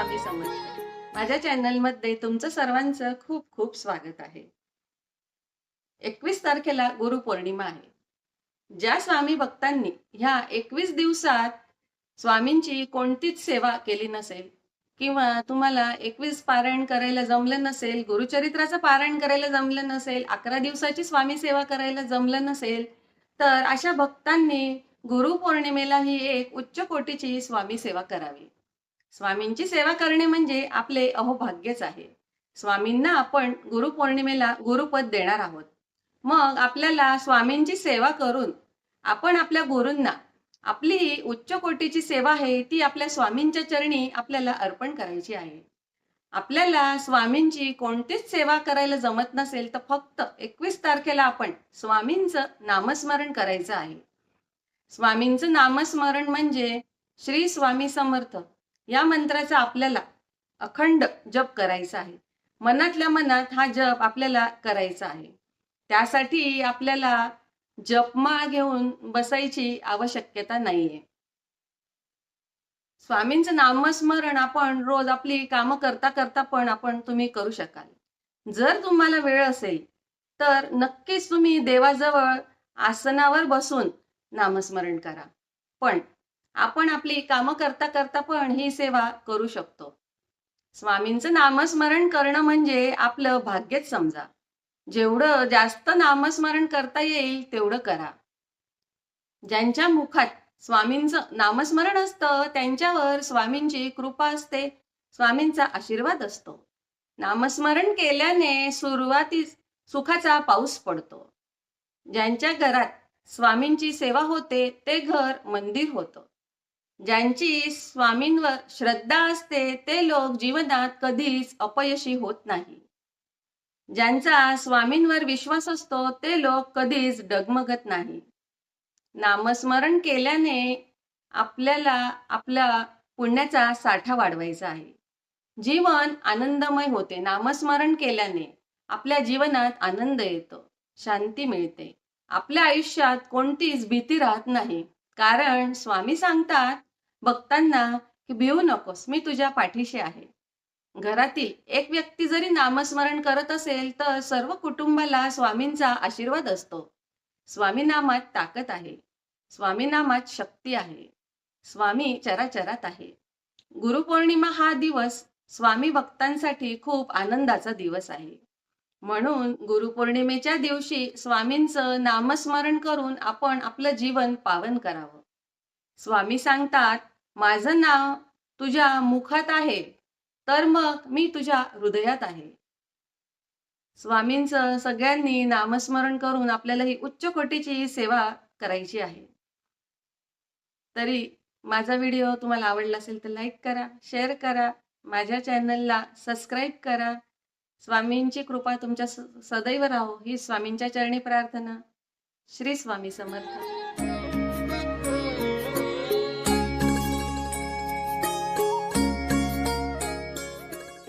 स्वामी समर्थ माझ्या चॅनलमध्ये तुमचं सर्वांचं खूप खूप स्वागत आहे. एकवीस तारखेला गुरुपौर्णिमा आहे. ज्या स्वामी भक्तांनी ह्या एकवीस दिवसात स्वामींची कोणतीच सेवा केली नसेल किंवा तुम्हाला एकवीस पारायण करायला जमलं नसेल गुरुचरित्राचं पारायण करायला जमलं नसेल अकरा दिवसाची स्वामी सेवा करायला जमलं नसेल तर अशा भक्तांनी गुरुपौर्णिमेला ही एक उच्च कोटीची स्वामी सेवा करावी. स्वामींची सेवा करणे म्हणजे आपले अहोभाग्यच आहे. स्वामींना आपण गुरुपौर्णिमेला गुरुपद देणार आहोत. मग आपल्याला स्वामींची सेवा करून आपण आपल्या गुरूंना आपली ही उच्च कोटीची सेवा आहे ती आपल्या स्वामींच्या चरणी आपल्याला अर्पण करायची आहे. आपल्याला स्वामींची कोणतीच सेवा करायला जमत नसेल तर फक्त एकवीस तारखेला आपण स्वामींचं नामस्मरण करायचं आहे. स्वामींचं नामस्मरण म्हणजे श्री स्वामी समर्थ या मंत्राचा आपल्याला अखंड जप करायचा आहे. मनातल्या मनात हा जप आपल्याला करायचा आहे. त्यासाठी आपल्याला जपमाळ घेऊन बसायची आवश्यकता नाहीये. स्वामींचं नामस्मरण आपण रोज आपली कामं करता करता पण आपण तुम्ही करू शकाल. जर तुम्हाला वेळ असेल तर नक्कीच तुम्ही देवाजवळ आसनावर बसून नामस्मरण करा. पण आपण आपली कामं करता करता पण ही सेवा करू शकतो. स्वामींचं नामस्मरण करणं म्हणजे आपलं भाग्यच समजा. जेवढं जास्त नामस्मरण करता येईल तेवढं करा. ज्यांच्या मुखात स्वामींचं नामस्मरण असतं त्यांच्यावर स्वामींची कृपा असते स्वामींचा आशीर्वाद असतो. नामस्मरण केल्याने सुरुवातीस सुखाचा पाऊस पडतो. ज्यांच्या घरात स्वामींची सेवा होते ते घर मंदिर होतं. ज्यांची स्वामींवर श्रद्धा असते ते लोक जीवनात कधीच अपयशी होत नाही. ज्यांचा स्वामींवर विश्वास असतो ते लोक कधीच डगमगत नाही. नामस्मरण केल्याने आपल्याला आपला पुण्याचा साठा वाढवायचा आहे. जीवन आनंदमय होते. नामस्मरण केल्याने आपल्या जीवनात आनंद येतो शांती मिळते. आपल्या आयुष्यात कोणतीच भीती राहत नाही. कारण स्वामी सांगतात बघताना की भिवू नकोस मी तुझ्या पाठीशी आहे. घरातील एक व्यक्ती जरी नामस्मरण करत असेल तर सर्व कुटुंबाला स्वामींचा आशीर्वाद असतो. स्वामी नामात ताकद आहे. स्वामी नामात शक्ती आहे. स्वामी चराचरात आहे. गुरुपौर्णिमा हा दिवस स्वामी भक्तांसाठी खूप आनंदाचा दिवस आहे. म्हणून गुरुपौर्णिमेच्या दिवशी स्वामींचं नामस्मरण करून आपण आपलं जीवन पावन करावं. स्वामी सांगतात माझं नाव तुझ्या मुखात आहे तर मग मी तुझ्या हृदयात आहे. स्वामींचं सगळ्यांनी नामस्मरण करून आपल्याला ही उच्च कोटीची सेवा करायची आहे. तरी माझा व्हिडिओ तुम्हाला आवडला असेल तर लाईक करा शेअर करा माझ्या चॅनलला सबस्क्राईब करा. स्वामींची कृपा तुमच्या सदैव राहो ही स्वामींच्या चरणी प्रार्थना. श्री स्वामी समर्थ.